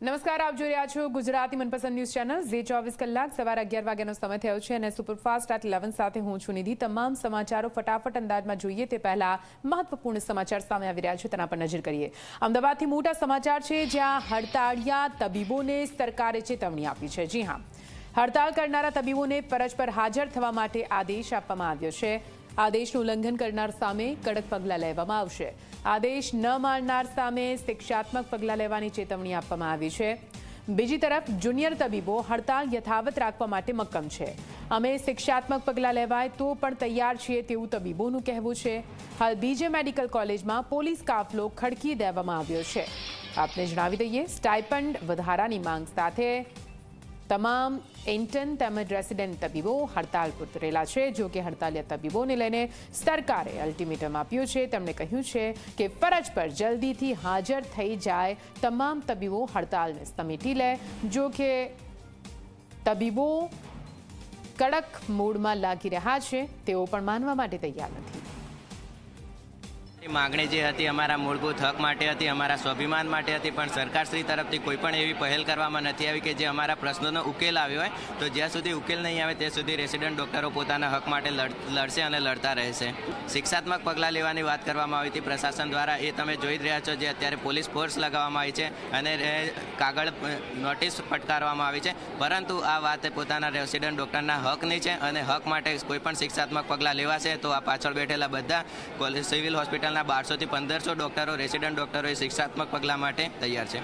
નમસ્કાર, આપ જોઈ રહ્યા છો ગુજરાતી મનપસંદ ન્યૂઝ ચેનલ. જે ચોવીસ કલાક સવારે અગિયાર વાગ્યાનો સમય થયો છે અને સુપરફાસ્ટ એટ ઇલેવન સાથે હું છું નિધિ. તમામ સમાચારો ફટાફટ અંદાજમાં જોઈએ તે પહેલા મહત્વપૂર્ણ સમાચાર સામે આવી રહ્યા છે, તેના પર નજર કરીએ. અમદાવાદથી મોટા સમાચાર છે, જ્યાં હડતાળિયા તબીબોને સરકારે ચેતવણી આપી છે. જી હા. હડતાળ કરનારા તબીબોને ફરજ પર હાજર થવા માટે આદેશ આપવામાં આવ્યો છે. આદેશનું ઉલ્લંઘન કરનાર સામે કડક પગલાં લેવામાં આવશે. આદેશ ન માનનાર સામે શિક્ષાત્મક પગલાં લેવાની ચેતવણી આપવામાં આવી છે. બીજી તરફ, જુનિયર તબીબો હડતાળ યથાવત રાખવા માટે મક્કમ છે. અમે શિક્ષાત્મક પગલાં લેવાય તો પણ તૈયાર છીએ તેવું તબીબોનું કહેવું છે. હાલ બીજે મેડિકલ કોલેજમાં પોલીસ કાફલો ખડકી દેવામાં આવ્યો છે. આપને જણાવી દઈએ સ્ટાઇપન્ડ વધારાની માંગ સાથે તમામ ઇન્ટર્ન તેમજ રેસિડેન્ટ તબીબો હડતાલ પર ઉતરેલા છે. જો કે હડતાલિયા તબીબોને લઈને સરકારે અલ્ટિમેટમ આપ્યું છે. તેમણે કહ્યું છે કે ફરજ પર જલ્દીથી હાજર થઈ જાય તમામ તબીબો હડતાલને સમેટી લે. જો કે તબીબો કડક મૂડમાં લાગી રહ્યા છે, તેઓ પણ માનવા માટે તૈયાર નથી. માગણી જે હતી અમારા મૂળભૂત હક માટે હતી, અમારા સ્વાભિમાન માટે હતી, પણ સરકારશ્રી તરફથી કોઈ પણ એવી પહેલ કરવામાં નથી આવી કે જે અમારા પ્રશ્નોનો ઉકેલ આવ્યો હોય, તો જ્યાં સુધી ઉકેલ નહીં આવે ત્યાં સુધી રેસિડન્ટ ડૉક્ટરો પોતાના હક માટે લડ- લડશે અને લડતા રહેશે. શિક્ષાત્મક પગલાં લેવાની વાત કરવામાં આવી હતી. પ્રશાસન દ્વારા એ તમે જોઈ રહ્યા છો જે અત્યારે પોલીસ ફોર્સ લગાવવામાં આવી છે અને કાગળ નોટિસ ફટકારવામાં આવી છે. પરંતુ આ વાત પોતાના રેસિડન્ટ ડોક્ટરના હકની છે અને હક માટે કોઈ પણ શિક્ષાત્મક પગલાં લેવાશે તો આ પાછળ બેઠેલા બધા સિવિલ હોસ્પિટલના બારસોથી પંદરસો ડોક્ટરો રેસિડન્ટ ડૉક્ટરો શિક્ષાત્મક પગલાં માટે તૈયાર છે.